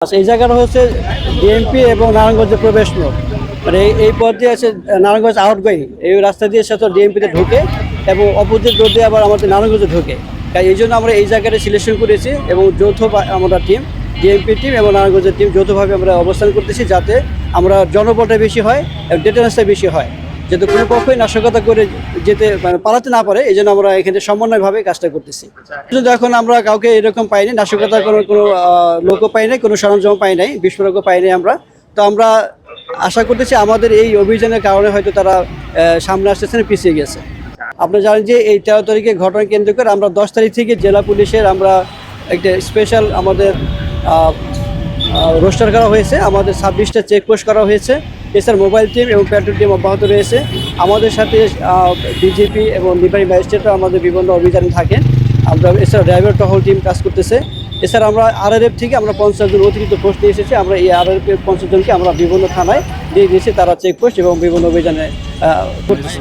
আচ্ছা এই জায়গাটা হচ্ছে ডিএমপি এবং নারায়ণগঞ্জের প্রবেশ মানে এই- পথ দিয়ে আছে নারায়ণগঞ্জ আউটগোয়িং। এই রাস্তা দিয়ে সাথে ডিএমপিতে ঢোকে এবং অপোজিট রোড দিয়ে আবার আমাদের নারায়ণগঞ্জে ঢোকে। তাই এই জন্য আমরা এই জায়গাটা সিলেকশন করেছি এবং যৌথ আমরা টিম ডিএমপি টিম এবং নারায়ণগঞ্জের টিম যৌথভাবে আমরা অবস্থান করতেছি যাতে আমরা জনবলটা বেশি হয় এবং ডেটেন্সটা বেশি হয়। যাতে কোনো পক্ষই নাশকতা করে যেতে মানে পালাতে না পারে এই জন্য আমরা এখানে সমন্বয়ভাবে কাজটা করতেছি। কিন্তু এখন আমরা কাউকে এরকম পাইনি নাশকতার কোনো কোনো লোকও পাই নাই, কোনো সরঞ্জাম পাই নাই, বিস্ফোরকও পাই নাই আমরা। তো আমরা আশা করতেছি আমাদের এই অভিযানের কারণে হয়তো তারা সামনে আসতেছেন পিছিয়ে গেছে। আপনারা জানেন যে এই তেরো তারিখে ঘটনা কেন্দ্র করে আমরা দশ তারিখ থেকে জেলা পুলিশের আমরা একটা স্পেশাল আমাদের রোস্টার করা হয়েছে, আমাদের ছাব্বিশটা চেকপোস্ট করা হয়েছে। এছাড়া মোবাইল টিম এবং প্যাট্রোল টিম অব্যাহত রয়েছে। আমাদের সাথে বিজেপি এবং নির্বাহী ম্যাজিস্ট্রেটরা আমাদের বিভিন্ন অভিযানে থাকে আমরা এছাড়া ড্রাইভার টহল টিম কাজ করতেছে। এছাড়া আমরা আরআরএফ থেকে আমরা পঞ্চাশ জন অতিরিক্ত পোস্ট নিয়ে এসেছি। আমরা এই আরআরএফ পঞ্চাশ জনকে আমরা বিভিন্ন থানায় দিয়ে দিয়েছি। তারা চেকপোস্ট এবং বিভিন্ন অভিযানে করতেছে।